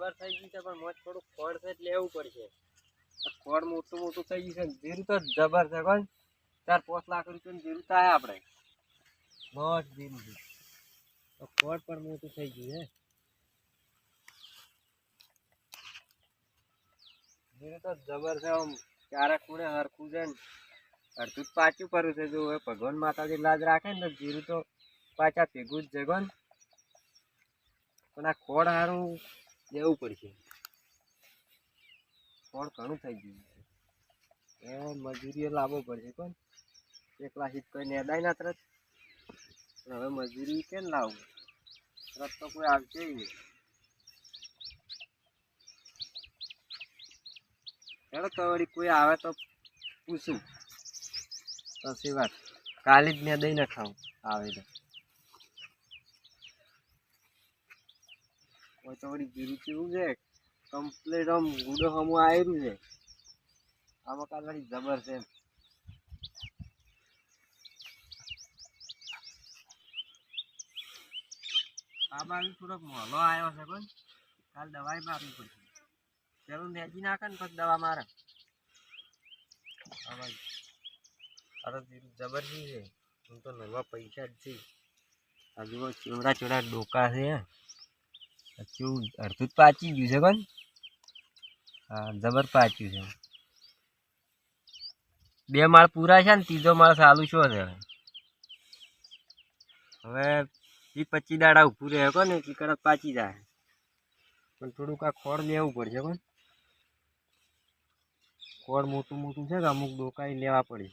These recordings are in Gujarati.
જબર થઈ ગયું છે, પણ મોજ થોડું ખોડ છે એટલે લેવું પડશે. ખોડ મોટું મોટું થઈ ગયું છે, જીરું તો જબર છે કોણ ચાર પાંચ લાખ રૂપિયાનું જીરું થાય આપણે. મોજ જીરું ખોડ પણ મોટું થઈ ગયું હે જીરું તો જબર છે, આમ ક્યારેક ખૂણે હરખું છે ને. અડધું પાછું કર્યું છે, જો ભગવાન માતાજી લાજ રાખે ને જીરું તો પાછા ભેગું જ કોણ પણ આ ખોડ સારું લેવું પડશે. ખોડ ઘણું થઈ ગયું છે. એ મજૂરીઓ લાવવો પડશે કોણ એકલા હિત કોઈ નેદાય ના તરત. હવે મજૂરી કેમ લાવવું? તરત તો કોઈ આવશે નહીં. ચાલો તો વળી કોઈ આવે તો પૂછું. પછી વાત? કાલે જ મેં દઈ ખાવું આવે તો ઓય તો વળી ગીરી ચીરું છે? કમ્પ્લીટ આમ ગુડો હમું આવેલું છે. આમાં કાલ વળી જબર છે એમ. આ બાજુ થોડોક મોલો આવ્યો છે પણ કાલ દવાઈ મારવી પડશે. પેલું નેજી નાખે ને પછી દવા મારે. આ બાજુ. અરે જીરું જબરજસ્ત છે. હું તો નવા પૈસા જ છે. હજુ ચીવડા ચોડા ડોકા છે. કેવું? અડધું જ પાચી ગયું છે કોણ? હા, જબર પાચ્યું છે. બે માળ પૂરા છે ને, ત્રીજો માળ ચાલુ છો છે હવે. હવે એ પચી દાડા ઊભું રહે કોને એટલી કડક પાચી જાય. પણ થોડુંક આ ખોળ લેવું પડશે કોણ? ખોળ મોટું મોટું છે કે અમુક ડોકાઈ લેવા પડે.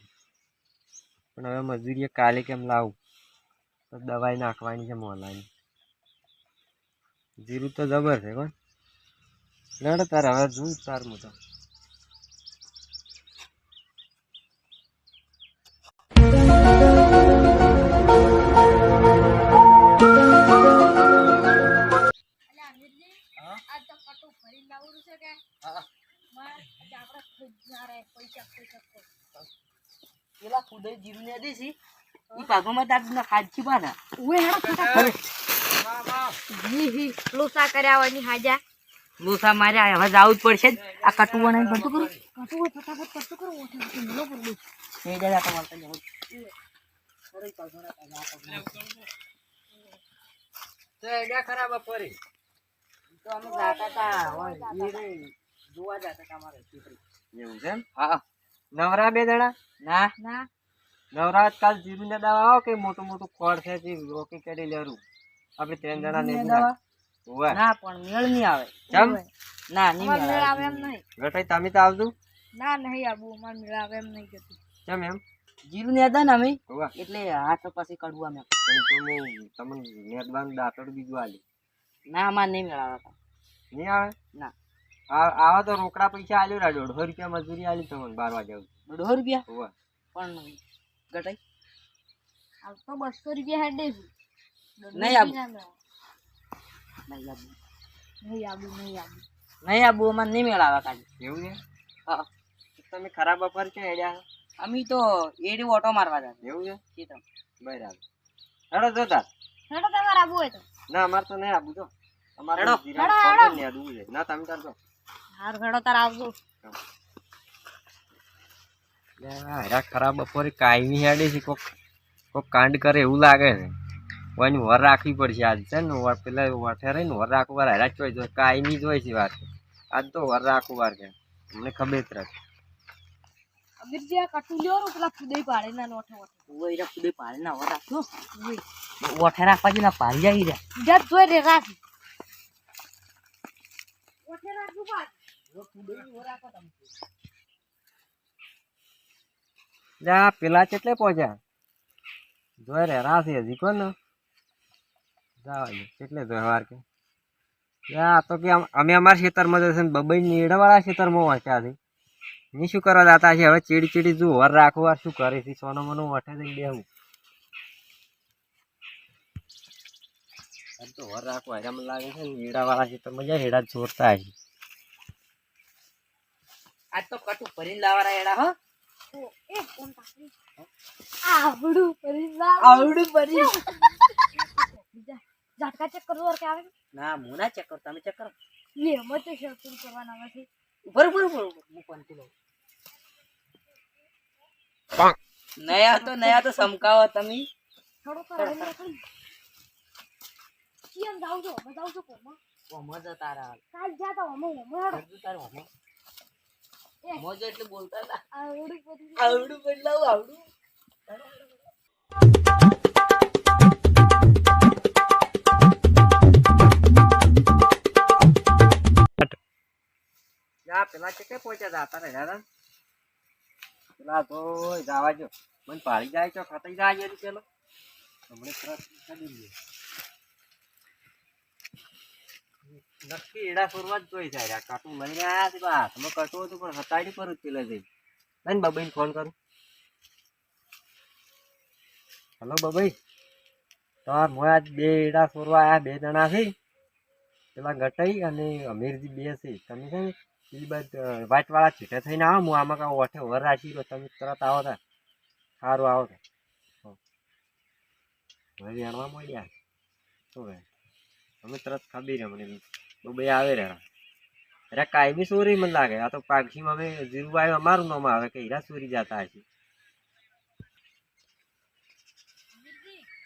પણ હવે મજૂરીએ કાલે કેમ લાવું? તો દવાઈ નાખવાની છે મોલાની. જીરું તો જબર છે કોણ લડ તાર હવે જોઉં તાર હું તો. પેલા ખુદે જીરું ને દેસી ઈ ભાગોમાં તાર ખાજી પાના ઉએ હેડો લોસા કર્યા હોયની હાજા. લુસા માર્યા હવે જવું જ પડશે આ કટુ બનાવીને બધું કરું કટુ હોય ફટાફટ કટુ કરું ઓઠે ઓઠે મેલો પડું એ જાય. તમારે જવું તો એડા ખરાબ પરી તો અમે જાતા તા હોય જોવા જાતા તા અમારે એવું છે એમ? હા નવરા બે જણા ના. ના, નવરા કાલ જીરું ને દવા આવો કે મોટું મોટું ખોળ છે રોકી કરી લેરું? આપણે ત્રણ જણા ને ના પણ મેળ નહીં આવે. જમ ના નહીં મેળ આવે. આવે એમ નહીં. ગટાઈ તમે તો આવજો. ના, નહીં આબુ, અમાર મેળ આવે એમ નહીં જતું. કેમ એમ? જીરું ને હતા ને અમે. એટલે હાથ પછી કડવા મેં તમને નેદવાનું દાતડ બીજું આલી. ના અમારે નહીં મેળ આવે. નહીં આવે? ના. આવા તો રોકડા પૈસા આલ્યો રા દોઢસો રૂપિયા મજૂરી આલી તમને બાર વાગ્યા. દોઢસો રૂપિયા? પણ ગટાઈ આ તો બસો રૂપિયા હેડે દઈશું. નહીં આબુ. નહીં આબુ નહીં આબુ, નહીં આબુ. નહીં આબુ અમારે નહીં મેળ આવે એવું છે? હા. તમે ખરાબ બપોર છે હેડ્યા અમે તો એડી ઓટો મારવા જતા. એવું છે? સીધા બરાબર. હેડો જોતા હેડો તમારે આબુ હોય તો. ના અમારે તો નહીં આબુ તો અમારે હેડો. છે. ના તમે ચાલજો હાર હેડો તાર આવજો. ખરાબ બપોરે કાયમી હેડે છે. કોક કોક કાંડ કરે એવું લાગે છે. કોઈની વર રાખવી પડશે આજ છે ને? વર પેલા વઠે રહીને વર રાખવું વાર હેરા ચોઈ જોઈએ કાયમી જ હોય છે વાત. આજ તો વર રાખવું વાર કે મને ખબર જ નથી અમીરજી આ કટુ લ્યો ને પેલા ફુદઈ પાડે ના નોઠે ઓઠે. ઓય એરા ખુદે પાડે ના વર રાખજો. ઓઠે રાખવા જેના પાડી જાય રે. જત જોઈ રે રાખ. ઓઠે રાખવું પાડ. પેલા કેટલે પહોંચ્યા? જોઈ રે રાશે હજી કોણ? જવા કેટલે વાર કે? યા તો કે અમે અમારા ખેતરમાં જશે ને બબઈ નીડવાળા ખેતરમાં વાંચ્યા છે ની શું કરવા દાતા છે? હવે ચીડી ચીડી જો વર રાખવું વાર શું કરે છે? સોનો મનો વઠે જઈને બેહું. તો વર રાખો હેરામ લાગે છે નીડાવાળા ખેતરમાં જાય હેડા ચોરતા છે આજ તો કટુ ભરીને લાવવાના હેડા હો. એ કોણ પાકડી? આવડું ભરી લાવ. આવડું ભરી ઝાટકા ચેક કરો કે આવે? ના હું ના ચેક કરું તમે ચેક કરો. લે એમાં તો શોપિંગ કરવાના નથી ઉપર ઉપર ઉપર હું પંતી લઉં. નયા તો નયા તો સમકાવો તમે. થોડો કરો. કેમ જાવ છો જાવ છો કોમાં ઓમો જ તારા. કાલ જાતા અમે અમે હેડો. તારો ઓમો મોજો એટલે બોલતા આવડું આવડું બદલાવું આવડું. યા પેલા કે પહોંચ્યા હતા તારે પેલા તો જવા જો મને પાડી જાય છો ખાતા જાય છે પેલો. હમણે કાઢી લે. નક્કી એડા ફરવા જ જોઈ જાય કાટું લઈને આયા છે બા તમે કટું હતું પણ હતાડી પર જ પેલા જઈ. લઈને બાબાઈને ફોન કરું. હલો બાબાઈ. તો મોય આજ બે એડા ફરવા આયા, બે જણા છે. પેલા ગટાઈ અને અમીરજી બે છે. તમે છે ને પેલી બાદ વાટ વાળા છીટા થઈને આવો હું આમાં કાં ઓઠે વર રાખી દો તમે તરત આવો તા સારું આવો તા હવે વેણવા મળ્યા શું કહે અમે તરત ખબી રહ્યા મને બબે આવે રહ્યા અરે કાયમી ચોરી મને લાગે આ તો પાક્ષીમાં અમે જીરુભાઈ અમારું નામ આવે કે હીરા ચોરી જતા હશે.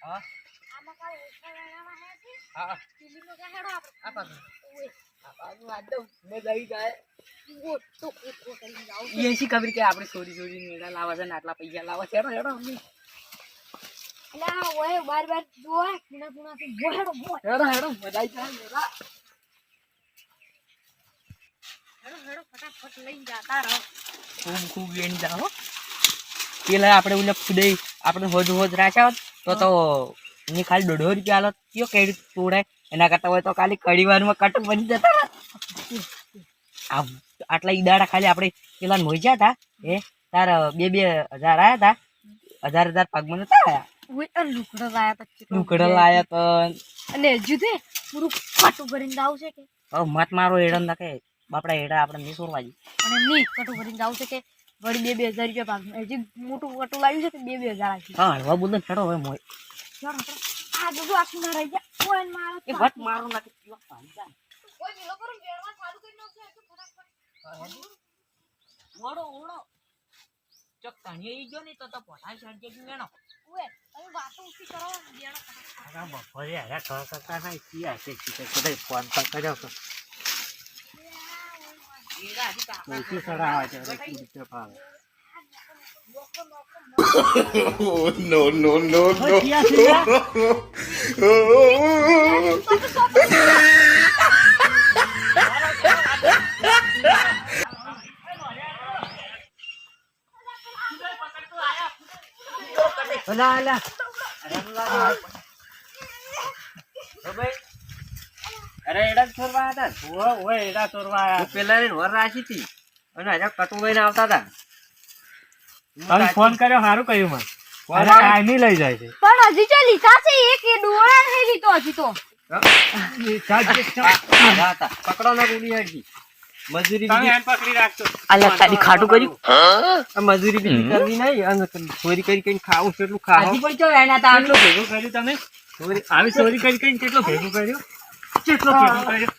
હા? હા હે. એ શી ખબર કે આપણે ચોરી મેળા લાવા છે ને આટલા પૈસા લાવા છે. હેડો હેડો અમને. એટલે આ ઓય બાર બાર જોવા ખૂણા ખૂણાથી મો હેડો હેડો હેડો મજા જાય મેળા હેડો હેડો ફટાફટ લઈને જાતા રહો. ખૂબ ખૂબ વેણ જાઓ પેલા આપણે ઓલા ફૂડે આપણે હોજ હોજ રાખ્યા હોત તો તો ખાલી દોઢો રૂપિયા આલો. કયો કેડ તોડાય? એના કરતા હોય તો ખાલી કડી વારમાં કટું બની જતા. આટલા ઈદાડા ખાલી આપણે પેલા મોજ્યા હતા એ તાર બે બે હજાર આયા હતા. હજાર હજાર પગમાં નતા આયા. લુકડો લાયા તા લુકડો લાયા તો અને પૂરું કાટું ભરીને જાવ છે કે? હવે મત મારો એડન નાખે. બાપડા એડા આપણે નહીં સોરવા જઈએ અને નહીં કટું ભરીને જાવ છે કે? વળી બે બે હજાર રૂપિયા ભાગ હજી મોટું કટું લાવ્યું છે કે બે બે હજાર હા હળવા બોલ હેડો હવે મોય. ચાલો ચાલો. આ બધું આખું ના રહી જાય ઓય ને મારા એ વટ મારો નાખે કેવા પાણી જાય. ઓય પેલો કરો ને વેણવા ચાલુ કરી નાખજો એ તો ફટાફટ ઓળો ઓળો ચોક તણીએ ઈ ગયો ને તો તો પોતા છાંટજે જ મેણો ઓય તમે વાતો ઓછી કરો ને વેણો ફટાફટ. અરે બપોરે અરે કર કરતા નહીં ક્યાં છે કીધે કદાચ ફોન પર કર્યો તો એડા હજી કાપડા ઓછી સડાવા છે અરે કઈ રીતે ફાવે Oh no no no no! અલા અલા અરે અલા ભાઈ અરે એડા જ છોરવા હતા ઓય ઓય એડા છોરવા આયા પેલા ને વર રાખી હતી અને હજા કટુ લઈને આવતા હતા તમે ફોન કર્યો સારું કર્યું મને. અરે કાંઈ નહીં લઈ જાય છે. પણ હજી ચાલી છે એક એ ડોળા નહીં લીધો હજી તો. પકડો ના ઉડી હટજી મજૂરી તમે બીજી- પકડી રાખજો. અલ્યા ખાલી ખાટું કર્યું. મજૂરી બીજી કરવી નહીં અને ચોરી કરી કરીને ખાવું છે એટલું ખાઓ. હજી પણ ચો વેણા તા કેટલું ભેગું કર્યું તમે? ચોરી આવી ચોરી કરી કરીને કેટલું ભેગું કર્યું? કેટલું ભેગું કર્યું?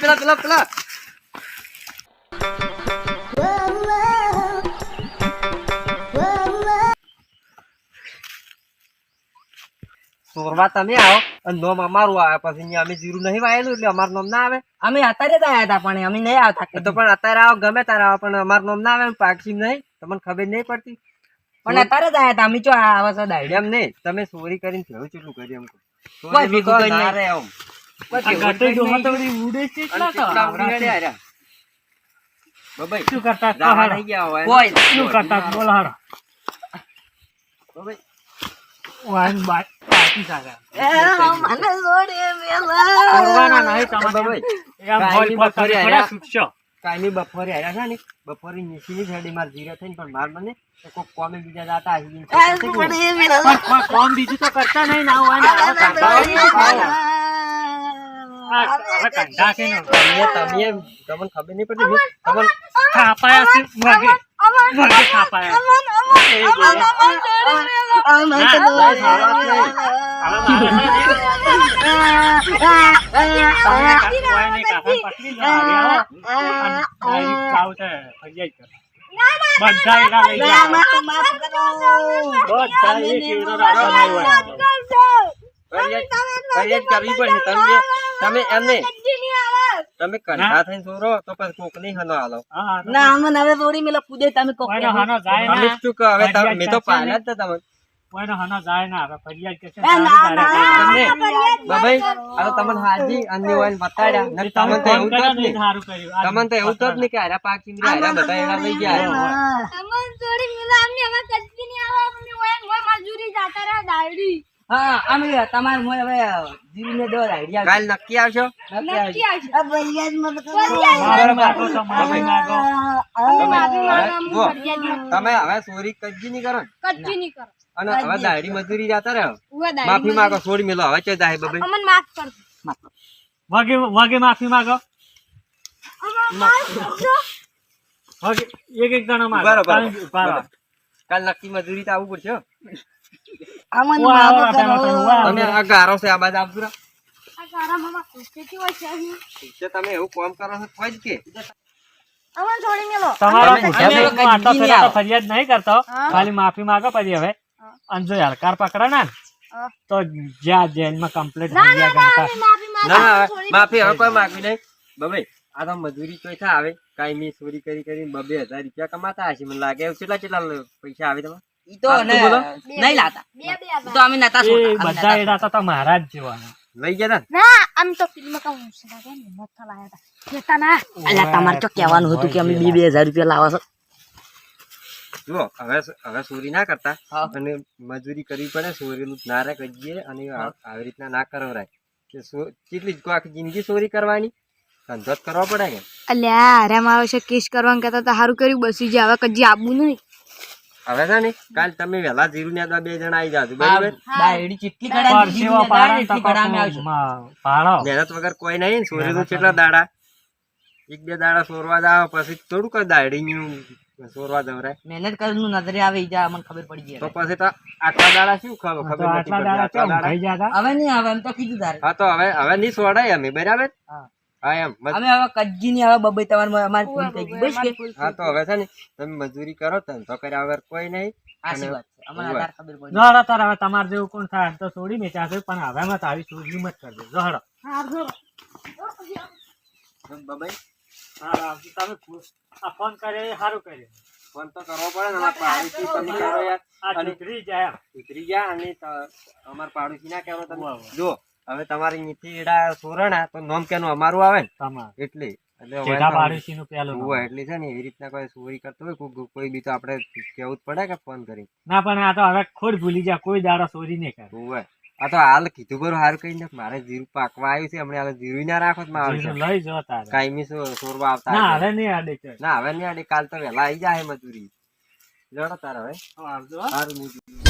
પેલા પેલા પેલા. ચોરવા તમે આવો. અને નોમ અમારું આવે પછી અહીંયા અમે જીરું નહીં વાયેલું એટલે અમારું નોમ ના આવે. અમે અત્યારે જ આવ્યા હતા પણ અમે નહીં આવતા તો પણ અત્યારે આવો ગમે ત્યારે આવો પણ અમારું નોમ ના આવે પાક્ષી નહીં. તમને ખબર નહીં પડતી. પણ અત્યારે જ આવ્યા હતા અમે ચો આવા છે દાડે એમ નહીં તમે ચોરી કરીને થયું ચેટલું કરી એમ. કોઈ શું કરતા જાવા કોઈ વાન બાય પાછી સાગા મને છોડી મેલા. કરવાના નહીં તમારે બબાઈ, એમ કાંઈ હોય નહીં તો તમે બપોરે થોડા આયા. છૂટશો બપોરે આવ્યા છે ને બપોરે નીચીની સાઈડે મારે જીરા થઈને પણ માર મને તો કોક કોમે બીજા જાતા હશે. કોમ બીજું તો કરતા નહીં ના હોય કાંટા છે ને તમે તમે તમને ખબર નહીં પડતી તમને ખાપાયા છે મગે મગે ખાપાયા છે. એ બોલો. ફરિયાદ ફરિયાદ કરવી પડશે તમે તમે એમને તમે કંઠા થઈને સોરો તો પછી કોક નહીં હનો હાલો ના અમને હવે થોડી મેલા પૂજે તમે કોક અમે શું હવે તમે મે તો પાડ્યા જ હતા ના તમને બાબાઈ આ તો તમને હાજી અન્ય હોય બતાડ્યા. ન તમને તો એવું તો જ કર્યું. તમને તો એવું તો જ નહીં કે આરા પાક ચીંદરા આરા બધા એના લઈ ગયા. અમન થોડી મેલા અમને હવે કદી નહીં આવે અમને હોય ને મજૂરી જાતા રહે દાયડી હા અમે તમારે મોય હવે જીવને દો આઈડિયા કાલ નક્કી આવશો? આવશે. તમે હવે ચોરી કજી નહીં કરો ને. કચ્છી નહીં કરો. અને હવે દાડી મજૂરી જતા રહ્યો માફી માંગો છોડી મેલો. હવે ચો જાય બાબાઈ અમન માફ વાગે વાગે માફી માંગો. વાગે એક એક માંગો બરોબર. બરોબર. કાલ નક્કી મજૂરી તો આવવું પડશે તમે આ ગારો છે આ બાજુ આવજો રા. આ સારા મામા ખુશીથી હોય છે અહીં. છે તમે એવું કામ કરો છો તો જ કે. ફરિયાદ નહીં કરતો. ખાલી માફી માંગો પછી હવે. અને જો હલકાર પકડે ને. તો જ્યાં જેલમાં કમ્પ્લીટ માફી હવે કોઈ માગવી નહીં. બબે આ તો મજૂરી કોઈ થાય આવે. કાંઈ મેં ચોરી કરી કરીને બબે હજાર રૂપિયા કમાતા હશે. મને લાગે કેટલા કેટલા પૈસા આવે તમારે? ઈ તો ને નહીં લાતા. હતા. તો અમે નતા એ બધા નતા એડા તો તો મારા લઈ ગયા ના? આમ તો ફિલ્મ કા હું છે ને મત લાયા હતા કેતા ના. અલ્યા તમારે તો કહેવાનું હતું કે અમે બે બે હજાર રૂપિયા લાવો છો. જુઓ હવે હવે ચોરી ના કરતા. અને મજૂરી કરવી પડે ચોરીનું ના રે કહીએ અને આવી રીતના ના કરવરાય કે સો- કેટલી જ આખી જિંદગી ચોરી કરવાની? ધંધો જ કરવો પડે કે? અલ્યા અરે મારો છે કેસ કરવાનું કહેતા હતા સારું કર્યું બસી જાય હવે કજી આબુ નહીં. હવે છે ને કાલ તમે વહેલા જીરું ને બે જણા આવી જાજો બરાબર? ને મહેનત વગર કોઈ નહીં ચોરીનું કેટલા દાડા? એક બે દાડા સોરવા જાવ પછી થોડું કઈ દાડીનું ચોરવા જવરાય મહેનત કરવાનું નજરે આવે ઈ જા અમને ખબર પડી ગઈ તો પછી તો આટલા દાડા શું ખબર ખબર નથી દાડા દાડા? હવે નહીં આવે એમ તો કીધું તારે. હા તો હવે હવે નહીં સોડાય અમે બરાબર? હા. હા એમ. અમે હવે કજ્જી ની હવે બબે તમારે અમારી ફૂલ થઈ ગઈ બસ કે હા તો હવે છે ને તમે મજૂરી કરો તો કર્યા વગર કોઈ નહીં. જોડો તાર હવે તમારે જેવું કોણ થાય તો છોડી મેં ચાહશે પણ હવે મત આવી ચોરી મત કરજો જોડો બબઈ હા તમે આ ફોન કરે સારું કર્યું. ફોન તો કરવો પડે ને અમારા પાડોશી તમે કરો યાર. જાય ઉતરી અને અમારા પાડોશી ના કહેવો તમે. જો હવે તમારી નીતિ એડા સોરણા તો નોમ કેનું અમારું આવે ને? એટલે. છે ને એવી રીતના કોઈ ચોરી કરતો હોય કોઈ કોઈ બી તો આપડે કેવું જ પડે કે ફોન કરી. ના પણ આ તો હવે ખોટ ભૂલી જાય કોઈ દાડો ચોરી નહીં કરે. હોય આ તો હાલ કીધું બરું સારું કઈ નાખ. મારે જીરું પાકવા આવ્યું છે હમણાં હાલ જીરું ના રાખો લઈ જો કાયમી સોરવા આવતા ના હવે નહીં આડે ના હવે નહીં આડે. કાલ તો વહેલા આવી જાય મજૂરી. લડો તાર હવે. આવજો સારું મૂકી